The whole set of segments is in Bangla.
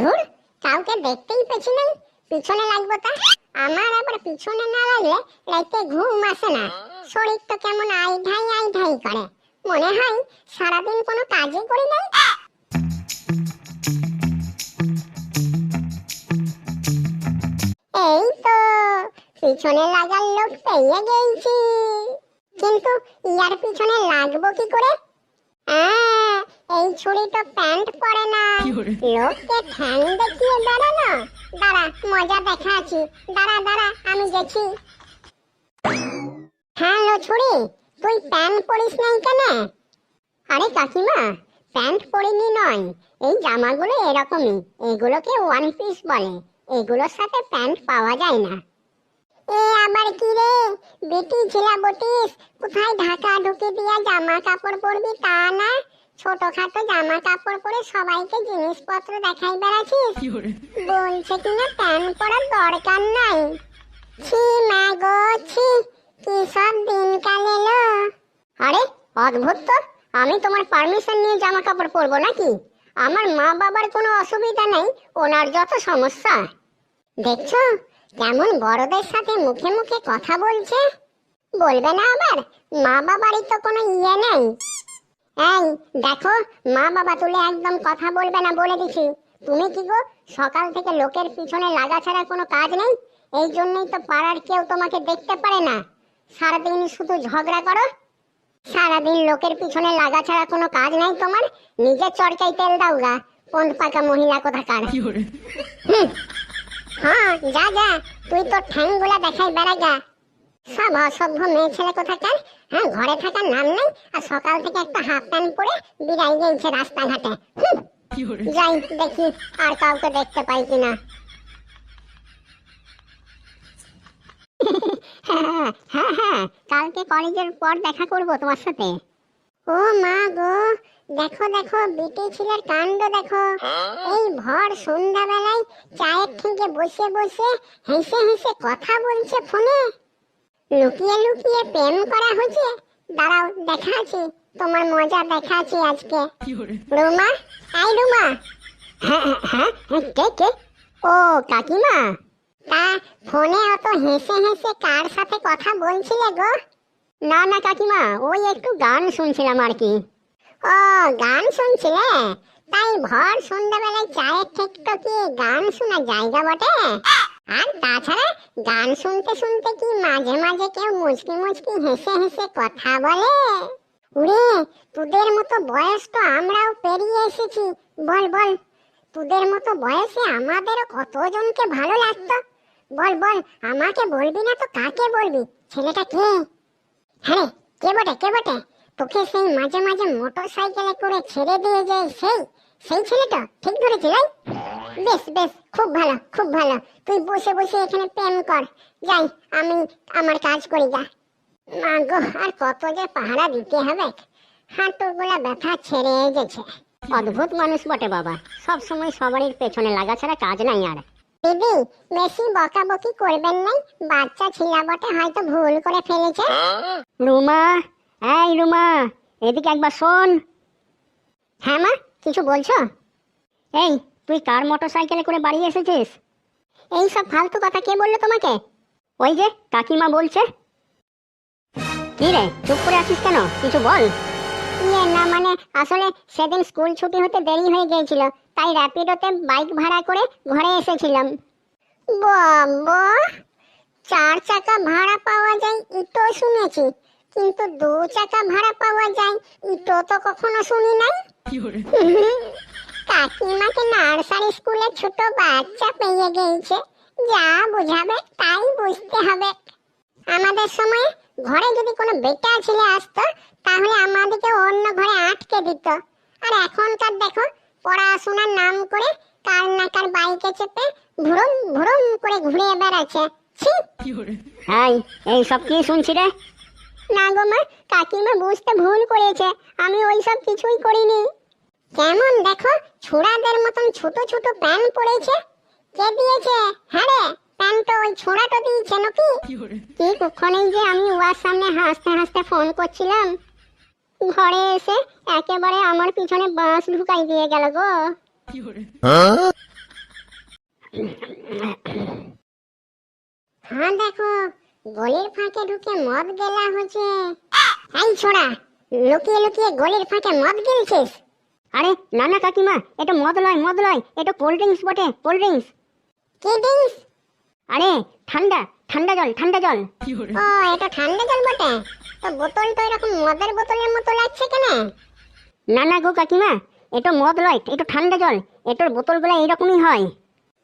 ধুর, কাউকে দেখতেই পেছি নাই। পিছনে লাগবো তা? আমার আবার পিছনে না লাগলে রাইতে ঘুম আসে না। শরীর তো কেমন আই ঢাই আই ঢাই করে। মনে হয় সারাদিন কোনো কাজই করি নাই। এই তো, পিছনে লাগার লোক পেয়ে গেছি। কিন্তু ইয়ার পিছনে লাগবো কি করে? এই ছুরি তো প্যান্ট পরে না। লোককে ঠ্যাং দেখিয়ে বেড়ানো দাঁড়া মজা দেখাচ্ছি। দাঁড়া দাঁড়া আমি গেছি হ্যাঁ লো ছুরি তুই প্যান্ট পরিস নাই কেন? আরে কাকিমা প্যান্ট পরিনি নয়। এই জামাগুলো এরকমই এগুলোকে ওয়ান পিস বলে। এগুলোর সাথে প্যান্ট পাওয়া যায় না। এ আবার কি রে? বেটি ছিলা বটিস কোথায় ঢাকা ঢুকে দিয়া জামা কাপড় পরবি তা না? ছোটখাটো জামা কাপড় পরে সবাইকে জিনিসপত্র দেখাই বেড়াচ্ছিস বলছে কিনা প্যান্ট পরার দরকার নাই। ছি মা গো ছি কি সব দিনকাল এলো। আরে অদ্ভুত তো। আমি তোমার পারমিশন নিয়ে জামা কাপড় পরবো নাকি? আমার মা বাবার কোনো অসুবিধা নেই ওনার যত সমস্যা। দেখছ কেমন বড়দের সাথে মুখে মুখে কথা বলছে। বলবে না আবার মা বাবারই তো কোনো ইয়ে নেই। এই দেখো মা বাবা তুলে একদম কথা বলবে না বলে দিছি। তুমি কি গো সকাল থেকে লোকের পিছনে লাগা ছাড়া কোনো কাজ নেই? এই জন্যই তো পাড়ার কেউ তোমাকে দেখতে পারে না। সারাদিন শুধু ঝগড়া করো। সারাদিন লোকের পিছনে লাগা ছাড়া কোনো কাজ নেই তোমার? নিজের চরকায় তেল দাও গা। কোন পাকা মহিলা কোথাকার। হ্যাঁ যা যা। তুই তো ঠ্যাংগুলা দেখাই বেড়া গা। সব অসভ্য মেয়ে ছেলে কোথাকার? হ্যাঁ ঘরে থাকার নাম নেই আর সকাল থেকে একটা হাফ প্যান্ট পরে বিড়াই গেছে রাস্তাঘাটে। যাই দেখি আর কাউকে দেখতে পাই কিনা। হ্যাঁ হ্যাঁ কালকে কলেজের পর দেখা করব তোমার সাথে। ও মা গো দেখো দেখো বিটি ছেলের কাণ্ড দেখো। এই ভর সন্ধ্যাবেলায় চায়ের ঠেকে বসে বসে হেসে হেসে কথা বলছে ফোনে। লুকিয়ে লুকিয়ে প্রেম করা হচ্ছে? দাঁড়াও দেখা আছে। তোমার মজা দেখা আছে আজকে। রুমা? আই রুমা। হ্যাঁ হ্যাঁ হ্যাঁ কে কে? ও কাকিমা। তা ফোনে অত হেসে হেসে কার সাথে কথা বলছিলে গো? না না কাকিমা ওই একটু গান শুনছিলাম আর কি। ও গান শুনছিলে? তাই ভর সন্ধ্যাবেলায় চায়ের ঠেকটো কি গান শোনা জায়গা বটে? আর তাছাড়া গান শুনতে শুনতে কি মাঝে মাঝে কেউ মুচকি মুচকি হেসে হেসে কথা বলে? উরে তোদের মতো বয়স তো আমরাও পেরিয়ে এসেছি। বল বল, তোদের মতো বয়সে আমাদেরও কতজনকে ভালো লাগতো? বল বল, আমাকে বলবি না তো কাকে বলবি? ছেলেটা কে? হ্যাঁ কে বটে কে বটে? তোকে সেই মাঝে মাঝে মোটর সাইকেলে করে ছেড়ে দিয়ে যায় সেই সেই ছেলেটা ঠিক ধরেছি রাই বেশ বেশ, খুব ভালো খুব ভালো। তুই বসে বসে এখানে প্রেম কর। যাই, আমি আমার কাজ করি, যা। মা গো, আর কত যে পাহারা দিতে হবে। হাঁটুগুলা ব্যথা ছেড়ে গেছে। অদ্ভুত মানুষ বটে বাবা। সব সময় সবারই পেছনে লাগা ছাড়া কাজ নাই আর। দিদি, বেশি বকাবকি করবেন নাই। বাচ্চা ছিলা বটে, হয়তো ভুল করে ফেলেছে। রুমা, এই রুমা, এদিকে একবার শোন। হ্যাঁ মা, কিছু বলছো? এই তুই কার মোটর সাইকেলে করে বাড়ি এসেছিস? এই সব ফালতু কথা কে বলল তোমাকে? ওই যে কাকিমা বলছে। কি রে চুপ করে আছিস কেন? কিছু বল। ইয়ে না মানে আসলে সেদিন স্কুল ছুটি হতে দেরি হয়ে গিয়েছিল তাই র্যাপিডোতে বাইক ভাড়া করে ঘরে এসেছিলাম। বাবা! চার চাকা ভাড়া পাওয়া যায় ইটো শুনেছি। কিন্তু দু চাকা ভাড়া পাওয়া যায় ইটো তো কখনো শুনি নাই। কাকিমাকে নার্সারি স্কুলে ছোট বাচ্চা পেয়ে গেছে। যা বুঝাবে তাই বুঝতে হবে। আমাদের সময় ঘরে যদি কোনো বেটা ছেলে আসতো তাহলে আমাদেরকে অন্য ঘরে আটকে দিত। আর এখনকার দেখো পড়াশোনার নাম করে কার না কার বাইকে চেপে ভুরুম ভুরুম করে ঘুরে বেড়াচ্ছে। ছি! হাই এই সব কি শুনছি রে? না গো মা কাকিমা বুঝতে ভুল করেছে। আমি ওই সব কিছুই করিনি। কেমন দেখো? ছোড়াদের মতন ছোট ছোট প্যান পড়েছে। কে দিয়েছে? হ্যাঁ ওই ছোড়াটা দিয়েছে কি যে আমি সামনে হাসতে হাসতে ফোন করছিলাম। ঘরে এসে একেবারে আমার পিছনে দিয়ে গো। হ্যাঁ দেখো, গলির ফাঁকে ঢুকে মদ গেলা হচ্ছে ছোড়া, লুকিয়ে লুকিয়ে গলির ফাঁকে মদ গিলছিস? আরে না না কাকিমা এটা মদ লয় মদ লয় এটা কোল্ড ড্রিঙ্কস বটে কোল্ড ড্রিঙ্কস কি ড্রিঙ্কস আরে ঠান্ডা ঠান্ডা জল ঠান্ডা জল। ও এটা ঠান্ডা জল বটে? তো বোতল তো এরকম মদের বোতলের মতো লাগছে কেন? না না গো কাকিমা এটা মদ লয় এটা ঠান্ডা জল এটার বোতলগুলো এরকমই হয়।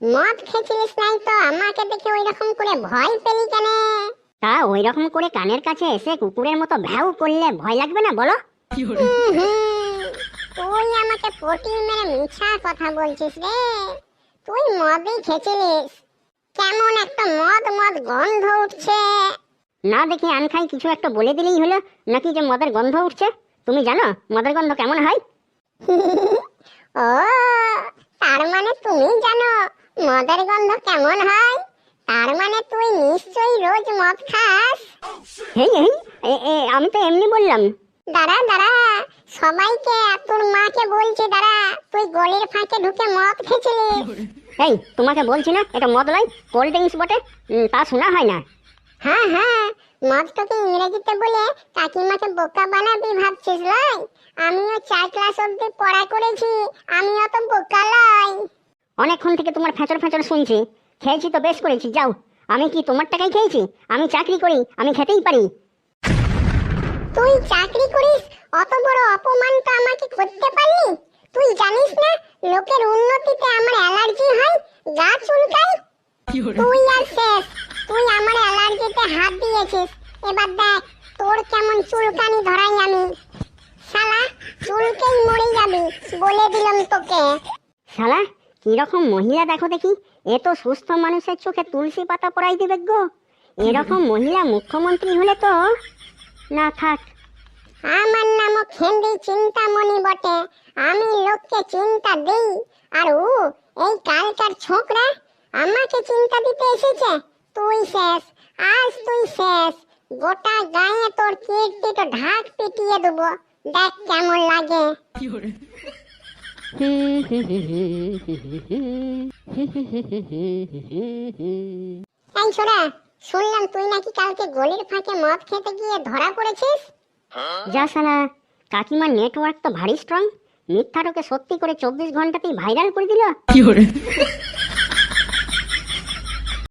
মদ খেয়েছিলিস নাই তো আমাকে দেখে ওই রকম করে ভয় পেলি কেন? তা ওই রকম করে কানের কাছে এসে কুকুরের মতো ভ্যাউ করলে ভয় লাগবে না বলো। হুম, হুম। তুই আমাকে পটি মেরে মিছা কথা বলছিস রে। তুই মদই খেয়েছিলিস। কেমন একটা মদ মদ গন্ধ উঠছে। না দেখি আন খাই কিছু একটা বলে দিলেই হলো নাকি যে মদের গন্ধ উঠছে? তুমি জানো মদের গন্ধ কেমন হয়? ও তার মানে তুমি জানো মদের গন্ধ কেমন হয়? তার মানে তুই নিশ্চয়ই রোজ মদ খাস। হেই হেই আমি তো এমনি বললাম। দাঁড়া দাঁড়া। সবাইকে তোর মাকে বলছি দাঁড়া তুই গলির ফাঁকে ঢুকে মদ খেয়েছিলিস? এই তোমাকে বলছি না এটা মদ লয় কোল্ড ড্রিঙ্কস বটে তা শোনা হয় না। হ্যাঁ হ্যাঁ মদটাকে ইংরেজিতে বলে কাকিমাকে বোকা বানাবি ভাবছিস লাই আমিও চার ক্লাস অব্দি পড়া করেছি আমিও তো বোকা লাই অনেকক্ষণ থেকে তোমার ফ্যাচর ফ্যাচর শুনছি। খেয়েছি তো বেশ করেছি যাও। আমি কি তোমার টাকায় খেয়েছি? আমি চাকরি করি আমি খেতেই পারি। তুই চাকরি করিস অত বড় অপমান তো আমাকে করতে পারলি? তুই জানিস না লোকের উন্নতিতে আমার অ্যালার্জি হয় গা চুলকায়? তুই আর শেষ তুই আমার অ্যালার্জিতে হাত দিয়েছিস। এবার দেখ তোর কেমন চুলকানি ধরাই আমি। শালা চুলকেই মরে যাবি বলে দিলাম তোকে। শালা কীরকম মহিলা দেখো দেখি এ তো সুস্থ মানুষের চোখে তুলসী পাতা পরাই দেবে গো। এরকম মহিলা মুখ্যমন্ত্রী হলে তো না থাক। আমার নামও খেন্দি চিন্তামণি বটে। আমি লোককে চিন্তা দেই। আর ও এই কালকার ছোকরা আমাকে চিন্তা দিতে এসেছে। তুই শেষ আজ তুই শেষ। গোটা গায়ে তোর কীর্তি তো ঢাক পিটিয়ে দেবো। দেখ কেমন লাগে। এই ছোড়া শুনলাম তুই নাকি কালকে গলির ফাঁকে মদ খেতে গিয়ে ধরা পড়েছিস? যা শালা কাকিমার নেটওয়ার্ক তো ভারী স্ট্রং মিথ্যাটাকে সত্যি করে চব্বিশ ঘন্টাতেই ভাইরাল করে দিল।